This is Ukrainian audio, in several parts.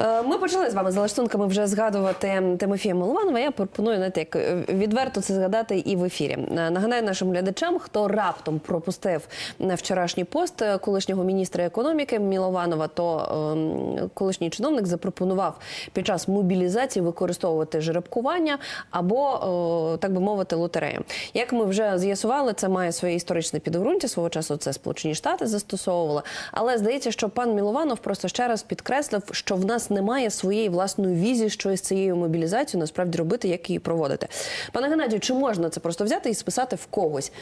Е, Ми почали з вами за лаштунками вже згадувати Тимофія Милованова. Я пропоную знаєте, як е, відверто це згадати і в ефірі. Е, Нагадаю нашим глядачам, хто раптом пропустив вчорашній пост колишнього міністра економіки Мілованова, то ем, колишній чиновник запропонував під час мобілізації використовувати жеребкування або, так би мовити, лотерею. Як ми вже з'ясували, це має своє історичне підґрунтя. Свого часу це Сполучені Штати застосовували. Але здається, що пан Мілованов просто ще раз підкреслив, що в нас немає своєї власної візії, що із цією мобілізацією насправді робити, як її проводити. Пане Геннадію, чи можна це просто взяти і списати в когось?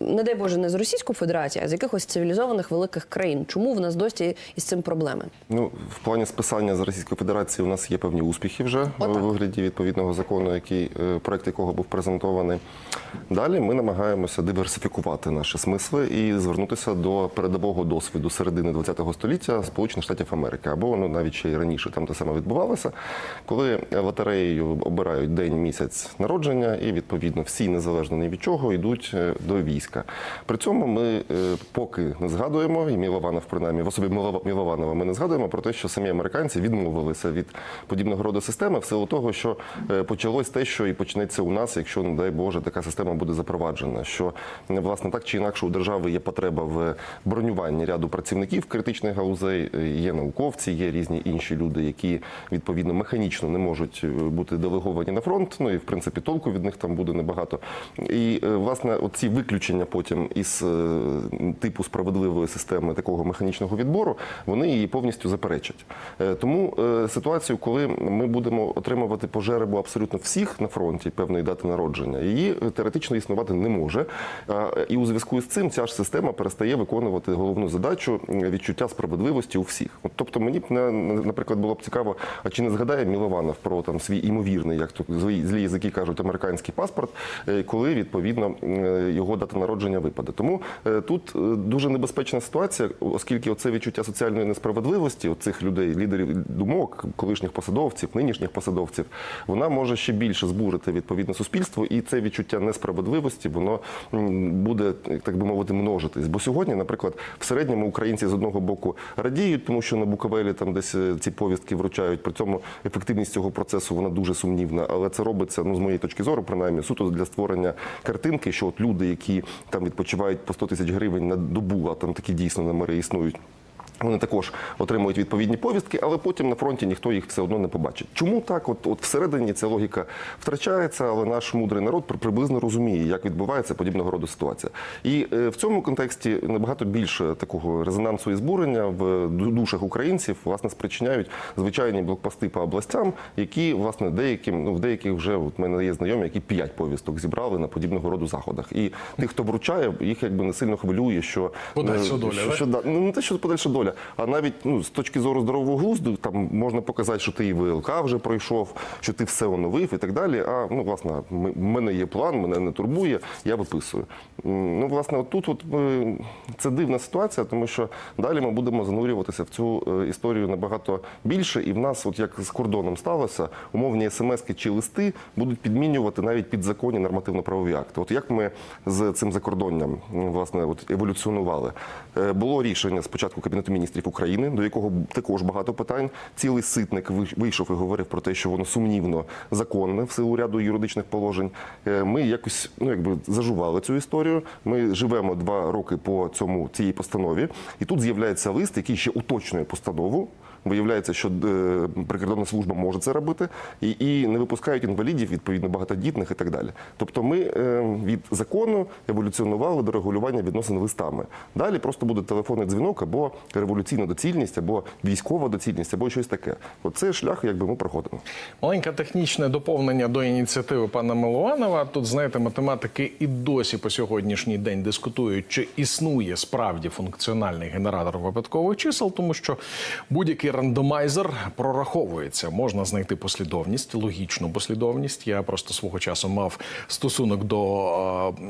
Не дай Боже, не з Російської Федерації, а з якихось цивілізованих великих країн. Чому в нас досі із цим проблеми? Ну, в плані списання з Російської Федерації у нас є певні успіхи вже Отак. у вигляді відповідного закону, який е, проект якого був презентований. Далі ми намагаємося диверсифікувати наші смисли і звернутися до передового досвіду середини ХХ століття Сполучених Штатів Америки, або ну навіть ще й раніше там те саме відбувалося, коли лотереєю обирають день місяць народження, і відповідно всі незалежно ні від чого йдуть е, до війська. При цьому ми е, поки не згадуємо, і Мілованов, принаймні, в особі Мілованова, ми не згадуємо про те, що самі американці відмовилися від подібного роду системи в силу того, що е, почалось те, що і почнеться у нас, якщо, не дай Боже, така система буде запроваджена. Що е, власне так чи інакше у держави є потреба в бронюванні ряду працівників критичних галузей, е, є науковці, є різні інші люди, які відповідно механічно не можуть е, бути делеговані на фронт. Ну і в принципі толку від них там буде небагато. І е, власне, оці виключення потім із е, типу справедливої системи такого механічного відбору, вони її повністю заперечать. Тому ситуацію, коли ми будемо отримувати по жеребу абсолютно всіх на фронті певної дати народження, її теоретично існувати не може. І у зв'язку з цим ця ж система перестає виконувати головну задачу відчуття справедливості у всіх. Тобто мені б на- на- наприклад було б цікаво, а чи не згадає Мілованов про там свій імовірний, як то злі, язики кажуть, американський паспорт, е, коли відповідно його дата народження випаде. Тому е, тут е, дуже небезпечна ситуація, оскільки оце відчуття соціальної несправедливості цих людей, лідерів думок, колишніх посадовців, нинішніх посадовців, вона може ще більше збурити відповідне суспільство, і це відчуття несправедливості воно буде, так би мовити, множитись. Бо сьогодні, наприклад, в середньому українці з одного боку радіють, тому що на Буковелі там десь е, ці повістки вручають. При цьому ефективність цього процесу вона дуже сумнівна, але це робиться, ну з моєї точки зору, принаймні, суто для створення картинки, що от люди, які там відпочивають по 100 тисяч гривень на добу, а там такі дійсно номери існують. Вони також отримують відповідні повістки, але потім на фронті ніхто їх все одно не побачить. Чому так? От, от всередині ця логіка втрачається, але наш мудрий народ приблизно розуміє, як відбувається подібного роду ситуація. І е, в цьому контексті набагато більше такого резонансу і збурення в душах українців власне спричиняють звичайні блокпости по областям, які власне деяким, ну в деяких вже от мене є знайомі, які п'ять повісток зібрали на подібного роду заходах. І тих, хто вручає, їх якби не сильно хвилює, що Подальша е, доля, що, що ну не те, що подальша доля, а навіть ну з точки зору здорового глузду, там можна показати, що ти і ВЛК вже пройшов, що ти все оновив і так далі. А ну власне, в мене є план, мене не турбує, я виписую. Ну, власне, от тут от це дивна ситуація, тому що далі ми будемо занурюватися в цю е, історію набагато більше, і в нас, от як з кордоном сталося, умовні смски чи листи будуть підмінювати навіть підзаконні нормативно-правові акти. От як ми з цим закордонням власне от еволюціонували, Е, було рішення спочатку Кабінету міністрів України, до якого також багато питань. Цілий ситник вийшов і говорив про те, що воно сумнівно законне в силу ряду юридичних положень. Е, Ми якось ну якби зажували цю історію. Ми живемо два роки по цьому цій постанові, і тут з'являється лист, який ще уточнює постанову. Виявляється, що е, прикордонна служба може це робити, і, і не випускають інвалідів, відповідно, багатодітних і так далі. Тобто ми е, від закону еволюціонували до регулювання відносин листами. Далі просто буде телефонний дзвінок або революційна доцільність, або військова доцільність, або щось таке. Оце шлях, якби ми проходимо. Маленьке технічне доповнення до ініціативи пана Милованова. Тут знаєте, математики і досі по сьогоднішній день дискутують, чи існує справді функціональний генератор випадкових чисел, тому що будь-який рандомайзер прораховується. Можна знайти послідовність, логічну послідовність. Я просто свого часу мав стосунок до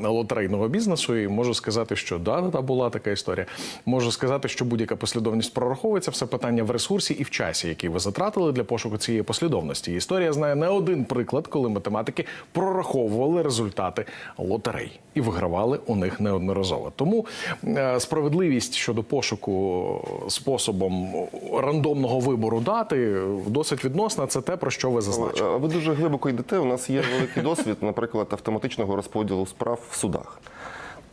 е, лотерейного бізнесу і можу сказати, що да, да, була така історія. Можу сказати, що будь-яка послідовність прораховується. Все питання в ресурсі і в часі, який ви затратили для пошуку цієї послідовності. Історія знає не один приклад, коли математики прораховували результати лотерей і вигравали у них неодноразово. Тому е, справедливість щодо пошуку способом рандомного рандомного вибору дати досить відносна. Це те, про що ви зазначили. А ви дуже глибоко йдете. У нас є великий досвід, наприклад, автоматичного розподілу справ в судах.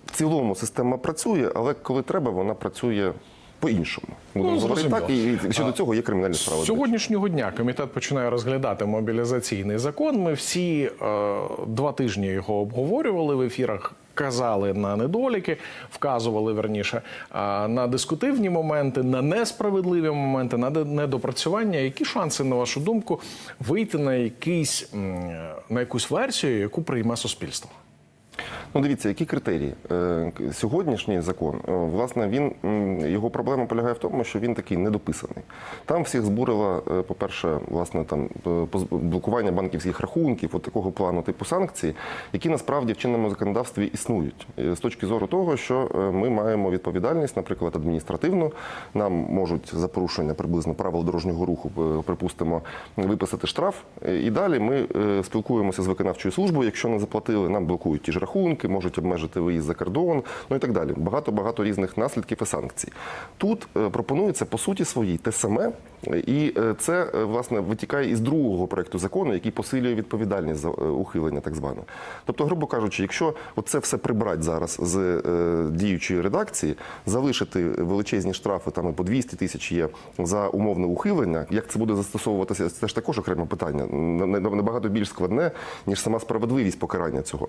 В цілому система працює, але коли треба, вона працює по-іншому. Будемо Ну, говорити так, і щодо цього є кримінальні справи. З сьогоднішнього дня комітет починає розглядати мобілізаційний закон. Ми всі е, два тижні його обговорювали в ефірах. Казали на недоліки, вказували верніше на дискутивні моменти, на несправедливі моменти, на недопрацювання. Які шанси, на вашу думку, вийти на якийсь на якусь версію, яку прийме суспільство? Ну, дивіться, які критерії. Е, Сьогоднішній закон, е, власне, він його проблема полягає в тому, що він такий недописаний. Там всіх збурило, е, по-перше, власне, там блокування банківських рахунків, от такого плану типу санкцій, які насправді в чинному законодавстві існують з точки зору того, що ми маємо відповідальність, наприклад, адміністративну. Нам можуть за порушення приблизно правил дорожнього руху, припустимо, виписати штраф. І далі ми спілкуємося з виконавчою службою. Якщо не заплатили, нам блокують ті ж рахунки, можуть обмежити виїзд за кордон, ну і так далі. Багато багато різних наслідків і санкцій. Тут е, пропонується по суті своїй те саме, і е, це е, власне витікає із другого проекту закону, який посилює відповідальність за ухилення, так зване. Тобто, грубо кажучи, якщо оце все прибрати зараз з діючої редакції, залишити величезні штрафи там по 200 тисяч є за умовне ухилення, як це буде застосовуватися, це ж також окреме питання, набагато більш складне, ніж сама справедливість покарання цього.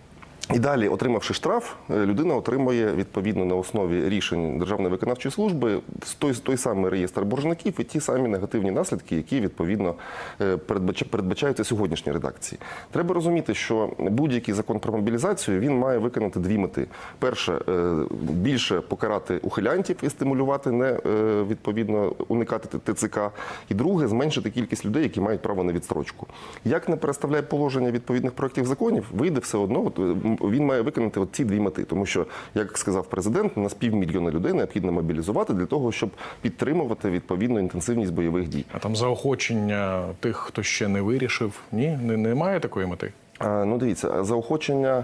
і далі, отримавши штраф, е, людина отримує відповідно на основі рішень Державної виконавчої служби той, той самий реєстр боржників і ті самі негативні наслідки, які відповідно е, передбачаються сьогоднішній редакції. Треба розуміти, що будь-який закон про мобілізацію він має виконати дві мети: перше е, більше покарати ухилянтів і стимулювати не відповідно уникати ТЦК. І друге зменшити кількість людей, які мають право на відстрочку. Як не переставляє положення відповідних проєктів законів, вийде все одно. М, він має виконати от ці дві мети, тому що, як сказав президент, на півмільйона людей необхідно мобілізувати для того, щоб підтримувати відповідну інтенсивність бойових дій. А там заохочення тих, хто ще не вирішив. Ні, немає такої мети. Ну, дивіться, заохочення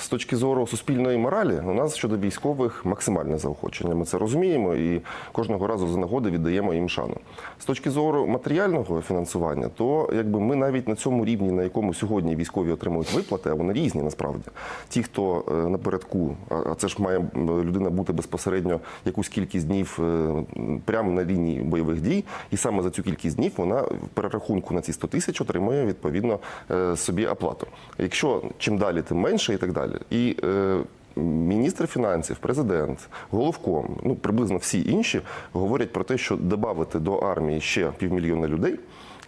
з точки зору суспільної моралі у нас щодо військових максимальне заохочення. Ми це розуміємо і кожного разу за нагоди віддаємо їм шану. З точки зору матеріального фінансування, то якби ми навіть на цьому рівні, на якому сьогодні військові отримують виплати, а вони різні насправді. Ті, хто е, напередку, а це ж має людина бути безпосередньо якусь кількість днів е, прямо на лінії бойових дій, і саме за цю кількість днів вона в перерахунку на ці 100 тисяч отримує відповідно е, собі оплату. Якщо чим далі, тим менше і так далі. І е, Міністр фінансів, президент, головком, ну приблизно всі інші говорять про те, що додати до армії ще півмільйона людей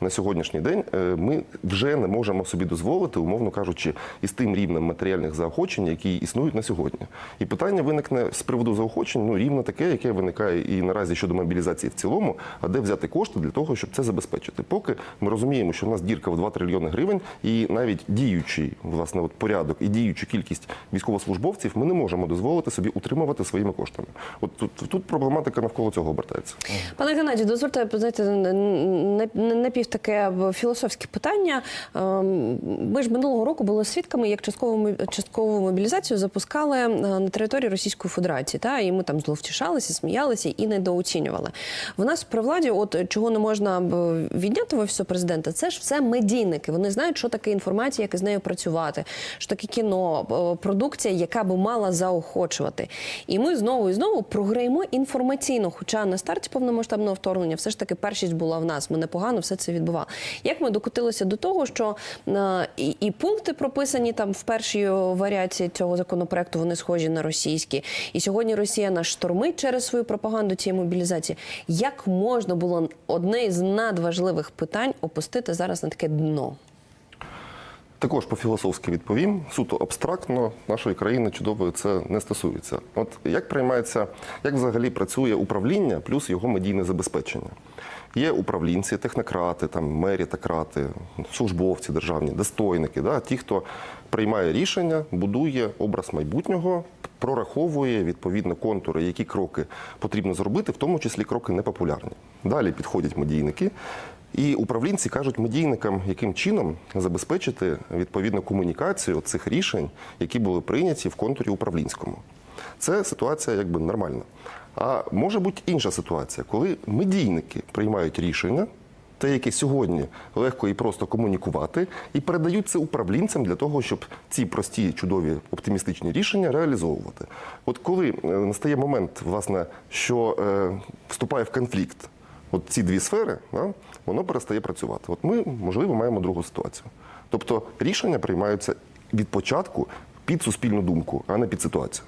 на сьогоднішній день е, ми вже не можемо собі дозволити, умовно кажучи, із тим рівнем матеріальних заохочень, які існують на сьогодні. І питання виникне з приводу заохочень, ну рівно таке, яке виникає і наразі щодо мобілізації в цілому, а де взяти кошти для того, щоб це забезпечити. Поки ми розуміємо, що в нас дірка в 2 трильйони гривень, і навіть діючий власне от порядок і діючу кількість військовослужбовців ми не можемо дозволити собі утримувати своїми коштами. От тут, тут проблематика навколо цього обертається. Пане Геннадію, дозвольте знаєте, напів таке філософське питання. Ем, Ми ж минулого року були свідками, як часткову часткову мобілізацію запускали е, на території Російської Федерації. Та і ми там зловтішалися, сміялися і недооцінювали. В нас при владі, от чого не можна відняти в офісу президента, це ж все медійники. Вони знають, що таке інформація, як із нею працювати, що таке кіно, е, продукція, яка би мала заохочувати. І ми знову і знову програємо інформаційно. Хоча на старті повномасштабного вторгнення все ж таки першість була в нас. Ми непогано все це відбували. Як ми докотилися до того, що е, і, і пункти прописані там в першій варіації цього законопроекту, вони схожі на російські. І сьогодні Росія нас штормить через свою пропаганду цієї мобілізації. Як можна було одне з надважливих питань опустити зараз на таке дно? Також по-філософськи відповім, суто абстрактно нашої країни чудово це не стосується. От як приймається, як взагалі працює управління плюс його медійне забезпечення? Є управлінці, технократи, там мерітократи, службовці державні, достойники, да, ті, хто приймає рішення, будує образ майбутнього, прораховує відповідно контури, які кроки потрібно зробити, в тому числі кроки непопулярні. Далі підходять медійники. І управлінці кажуть медійникам, яким чином забезпечити відповідну комунікацію цих рішень, які були прийняті в контурі управлінському. Це ситуація якби нормальна. А може бути інша ситуація, коли медійники приймають рішення, те, яке сьогодні легко і просто комунікувати, і передають це управлінцям для того, щоб ці прості, чудові, оптимістичні рішення реалізовувати. От коли е, настає момент, власне, що е, вступає в конфлікт от ці дві сфери, да, воно перестає працювати. От ми, можливо, маємо другу ситуацію. Тобто рішення приймаються від початку під суспільну думку, а не під ситуацію.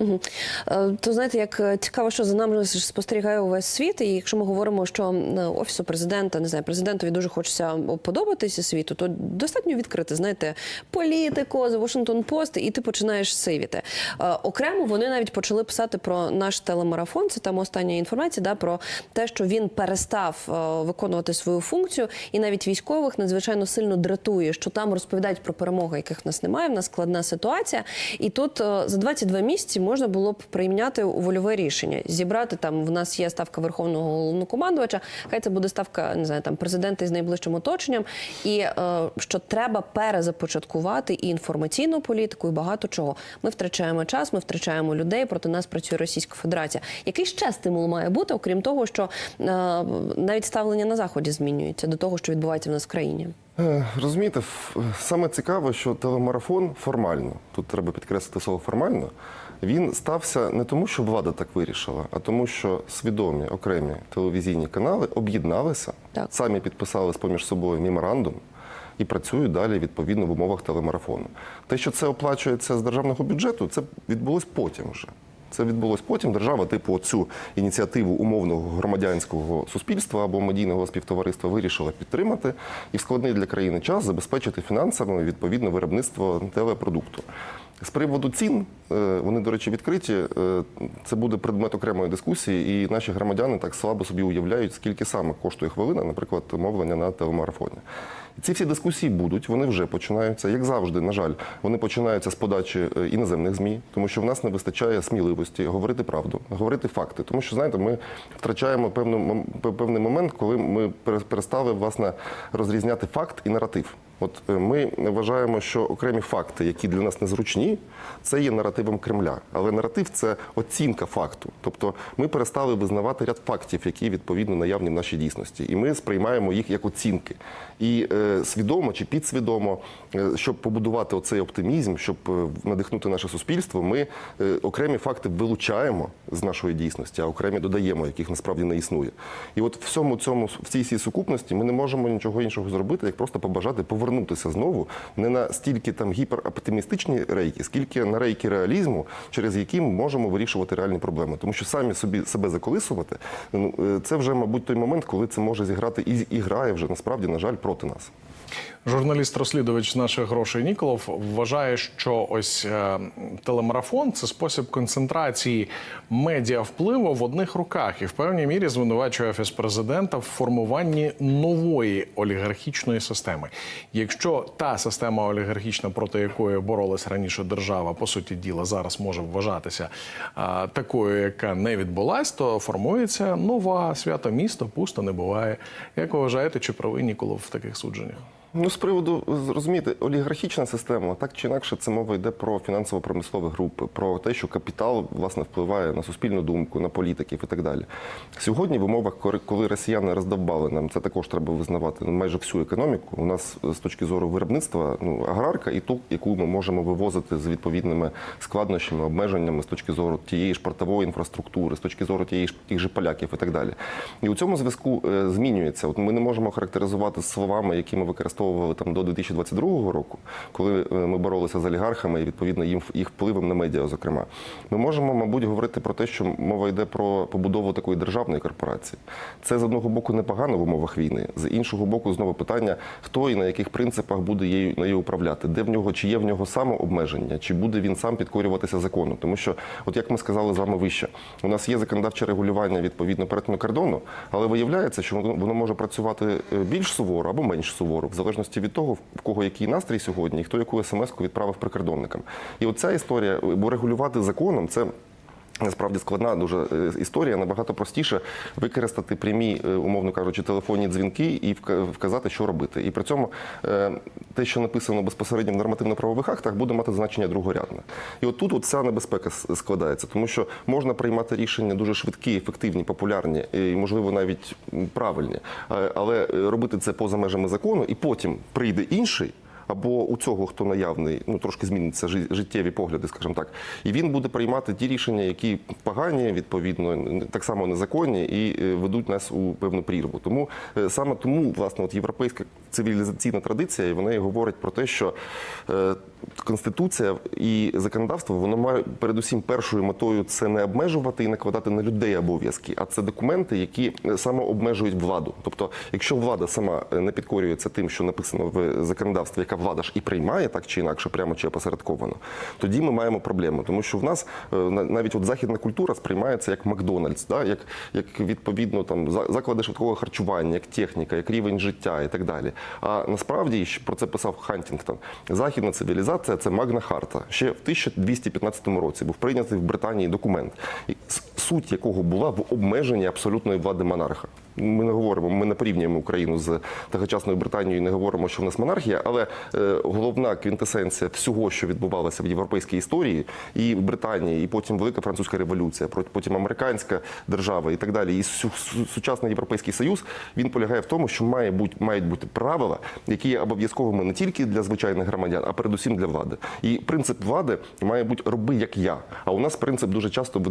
Е, То знаєте, як е, цікаво, що за нами спостерігає увесь світ. І якщо ми говоримо, що м, офісу президента, не знаю, президентові дуже хочеться подобатися світу, то достатньо відкрити, знаєте, політико, The Washington Post, і ти починаєш сивіти. Е, Окремо вони навіть почали писати про наш телемарафон. Це там остання інформація, да, про те, що він перестав е, виконувати свою функцію, і навіть військових надзвичайно сильно дратує, що там розповідають про перемоги, яких в нас немає. В нас складна ситуація. І тут е, за 22 місяці можна було б прийняти вольове рішення, зібрати там. В нас є ставка верховного головнокомандувача. Хай це буде ставка не знаю, там президента із найближчим оточенням, і е, що треба перезапочаткувати і інформаційну політику, і багато чого. Ми втрачаємо час, ми втрачаємо людей. Проти нас працює Російська Федерація. Який ще стимул має бути, окрім того, що е, навіть ставлення на заході змінюється до того, що відбувається в нас в країні. Е, Розумієте, саме цікаве, що телемарафон формально, тут треба підкреслити слово формально, він стався не тому, що влада так вирішила, а тому, що свідомі окремі телевізійні канали об'єдналися, самі підписали поміж собою меморандум і працюють далі відповідно в умовах телемарафону. Те, що це оплачується з державного бюджету, це відбулось потім вже. Це відбулось потім. Держава, типу, цю ініціативу умовного громадянського суспільства або медійного співтовариства вирішила підтримати і в складний для країни час забезпечити фінансами відповідне виробництво телепродукту. З приводу цін, е, вони, до речі, відкриті. Е, Це буде предмет окремої дискусії, і наші громадяни так слабо собі уявляють, скільки саме коштує хвилина, наприклад, мовлення на телемарафоні. Ці всі дискусії будуть, вони вже починаються. Як завжди, на жаль, вони починаються з подачі е, іноземних ЗМІ, тому що в нас не вистачає сміливості говорити правду, говорити факти. Тому що, знаєте, ми втрачаємо певну, певний момент, коли ми пере- перестали власне розрізняти факт і наратив. От е, ми вважаємо, що окремі факти, які для нас незручні, це є наративом Кремля. Але наратив це оцінка факту. Тобто ми перестали визнавати ряд фактів, які відповідно наявні в нашій дійсності, і ми сприймаємо їх як оцінки. І е, свідомо чи підсвідомо, е, щоб побудувати оцей оптимізм, щоб е, надихнути наше суспільство, ми е, окремі факти вилучаємо з нашої дійсності, а окремі додаємо, яких насправді не існує. І от в всьому цьому в цій сукупності ми не можемо нічого іншого зробити, як просто побажати повернутися знову не на стільки там гіпероптимістичні рейки, скільки на рейки реалізму, через які ми можемо вирішувати реальні проблеми. Тому що самі собі себе заколисувати, ну е, це вже, мабуть, той момент, коли це може зіграти і, і грає вже насправді, на жаль, проти нас. Журналіст-розслідувач наших грошей Ніколов вважає, що ось е, телемарафон це спосіб концентрації медіа впливу в одних руках і в певній мірі звинувачує офіс президента в формуванні нової олігархічної системи. Якщо та система олігархічна, проти якої боролась раніше держава, по суті діла зараз може вважатися е, такою, яка не відбулась, то формується нова свято місто, пусто не буває. Як ви вважаєте, чи правий Ніколов в таких судженнях? Ну, з приводу розумієте, олігархічна система, так чи інакше, це мова йде про фінансово-промислові групи, про те, що капітал власне впливає на суспільну думку, на політиків і так далі. Сьогодні, в умовах, коли росіяни роздовбали нам, це також треба визнавати ну, майже всю економіку. У нас з точки зору виробництва ну аграрка і ту, яку ми можемо вивозити з відповідними складнощами, обмеженнями з точки зору тієї ж портової інфраструктури, з точки зору тієї ж тих же поляків і так далі. І у цьому зв'язку е, змінюється. От ми не можемо характеризувати словами, які ми використовували там до 2022 року, коли е, ми боролися з олігархами і відповідно їм їх впливом на медіа. Зокрема, ми можемо, мабуть, говорити про те, що мова йде про побудову такої державної корпорації. Це з одного боку непогано в умовах війни, з іншого боку, знову питання, хто і на яких принципах буде її нею управляти, де в нього чи є в нього самообмеження, чи буде він сам підкорюватися закону. Тому що, от як ми сказали з вами вище, у нас є законодавче регулювання відповідно перетину кордону, але виявляється, що воно може працювати е, більш суворо або менш суворо, в залежності від того, в кого який настрій сьогодні, і хто яку смс-ку відправив прикордонникам. І оця історія, бо регулювати законом це. Насправді складна дуже е, історія. Набагато простіше використати прямі, е, умовно кажучи, телефонні дзвінки і вка- вказати, що робити. І при цьому е, те, що написано безпосередньо в нормативно-правових актах, буде мати значення другорядне. І от тут ця небезпека складається, тому що можна приймати рішення дуже швидкі, ефективні, популярні і, можливо, навіть правильні, але робити це поза межами закону, і потім прийде інший. Або у цього, хто наявний, ну трошки зміниться життєві погляди, скажімо так, і він буде приймати ті рішення, які погані, відповідно, так само незаконні і е, ведуть нас у певну прірву. Тому е, саме тому, власне, от європейська цивілізаційна традиція, і вона і говорить про те, що е, конституція і законодавство воно має передусім першою метою це не обмежувати і накладати на людей обов'язки, а це документи, які е, саме обмежують владу. Тобто, якщо влада сама е, не підкорюється тим, що написано в законодавстві, яка влада ж і приймає так чи інакше, прямо чи опосередковано, тоді ми маємо проблему, тому що в нас е, навіть от західна культура сприймається як Макдональдс, да? як, як відповідно там заклади швидкого харчування, як техніка, як рівень життя і так далі. А насправді про це писав Хантінгтон. Західна цивілізація це Магна Харта. Ще в 1215 році був прийнятий в Британії документ, суть якого була в обмеженні абсолютної влади монарха. Ми не говоримо, ми не порівнюємо Україну з тогочасною Британією, не говоримо, що в нас монархія, але е, головна квінтесенція всього, що відбувалося в європейській історії, і в Британії, і потім Велика Французька революція, потім американська держава і так далі. І су- су- сучасний європейський союз він полягає в тому, що має бути мають бути правила, які є обов'язковими не тільки для звичайних громадян, а передусім для влади. І принцип влади має бути роби як я. А у нас принцип дуже часто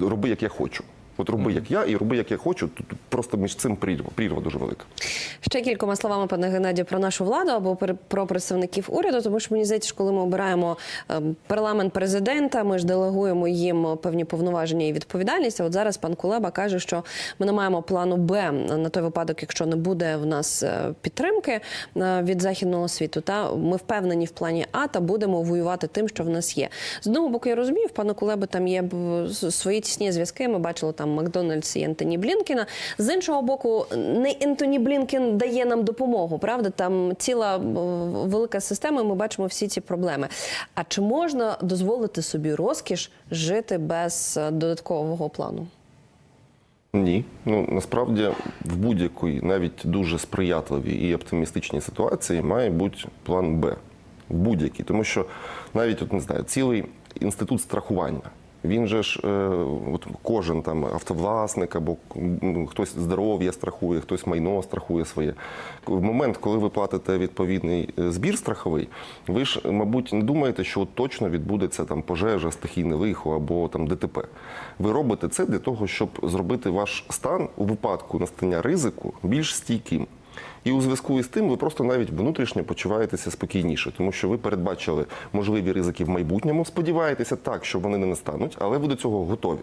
роби як я хочу. От роби як я і роби як я хочу. Тут просто між цим прірва, прірва дуже велика. Ще кількома словами, пане Геннадію, про нашу владу або про представників уряду, тому що мені здається, що коли ми обираємо ем, парламент президента, ми ж делегуємо їм певні повноваження і відповідальність. А от зараз пан Кулеба каже, що ми не маємо плану Б на той випадок, якщо не буде в нас е, підтримки е, від західного світу. Та ми впевнені в плані А та будемо воювати тим, що в нас є. З одного боку, я розумію, в пана Кулеби там є свої тісні зв'язки. Ми бачили там Макдональдс і Ентоні Блінкіна. З іншого боку, не Ентоні Блінкен дає нам допомогу, правда? Там ціла е, велика система. і Ми бачимо всі ці проблеми. А чи можна дозволити собі розкіш жити без е, додаткового плану? Ні, ну насправді в будь-якій, навіть дуже сприятливій і оптимістичній ситуації має бути план Б. В будь-якій. Тому що навіть от не знаю, цілий інститут страхування. Він же ж, е, от кожен там автовласник або хтось здоров'я страхує, хтось майно страхує своє. В момент, коли ви платите відповідний е, збір страховий, ви ж, мабуть, не думаєте, що от точно відбудеться там пожежа, стихійне лихо або там ДТП. Ви робите це для того, щоб зробити ваш стан у випадку настання ризику більш стійким. І у зв'язку із тим ви просто навіть внутрішньо почуваєтеся спокійніше, тому що ви передбачили можливі ризики в майбутньому. Сподіваєтеся так, що вони не настануть, але ви до цього готові.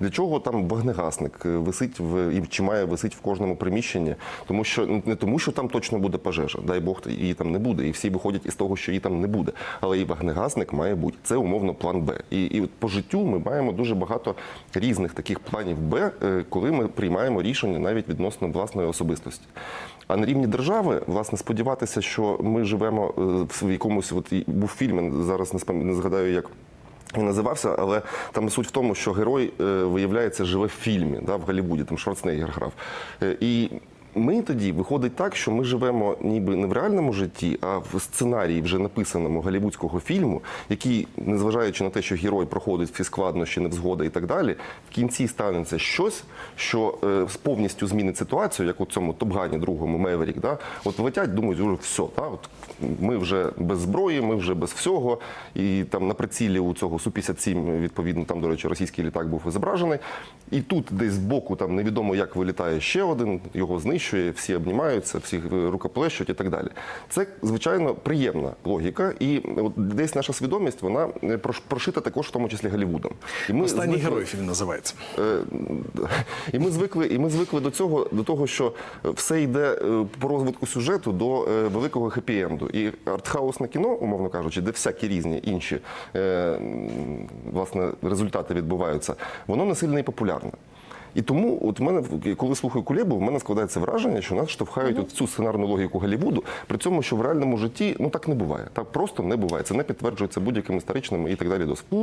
Для чого там вогнегасник е, висить в і чи має висить в кожному приміщенні? Тому що ну, не тому, що там точно буде пожежа, дай Бог її там не буде, і всі виходять із того, що її там не буде. Але і вогнегасник має бути. Це умовно план Б. І, і от по життю ми маємо дуже багато різних таких планів Б, е, коли ми приймаємо рішення навіть відносно власної особистості. А на рівні держави, власне, сподіватися, що ми живемо е, в якомусь от був фільм, зараз не не згадаю, як. Він називався, але там суть в тому, що герой е, виявляється живе в фільмі, да, в Голлівуді, там Шварценеггер грав. Е, і ми тоді виходить так, що ми живемо ніби не в реальному житті, а в сценарії вже написаному голівудського фільму, який, незважаючи на те, що герой проходить всі складнощі, невзгоди і так далі, в кінці станеться щось, що е, повністю змінить ситуацію, як у цьому Топгані другому Меверік. Да? От летять, думають, вже все, да? от ми вже без зброї, ми вже без всього. І там на прицілі у цього Су-57, відповідно, там, до речі, російський літак був зображений. І тут десь збоку там невідомо, як вилітає ще один, його знищує, всі обнімаються, всі рукоплещуть і так далі. Це, звичайно, приємна логіка. І от десь наша свідомість, вона е, прошита також в тому числі Голлівудом. І ми Останній звикли- герой фільм називається. Е, І ми звикли, і ми звикли до цього, до того, що все йде е, по розвитку сюжету до великого хеппі-енду. І артхаусне кіно, умовно кажучи, де всякі різні інші власне результати відбуваються, воно не сильно і популярне. І тому, от мене, коли слухаю Кулебу, в мене складається враження, що нас штовхають от в цю сценарну логіку Голлівуду, при цьому, що в реальному житті ну так не буває. Так просто не буває. Це не підтверджується будь-якими історичними і так далі досвідом.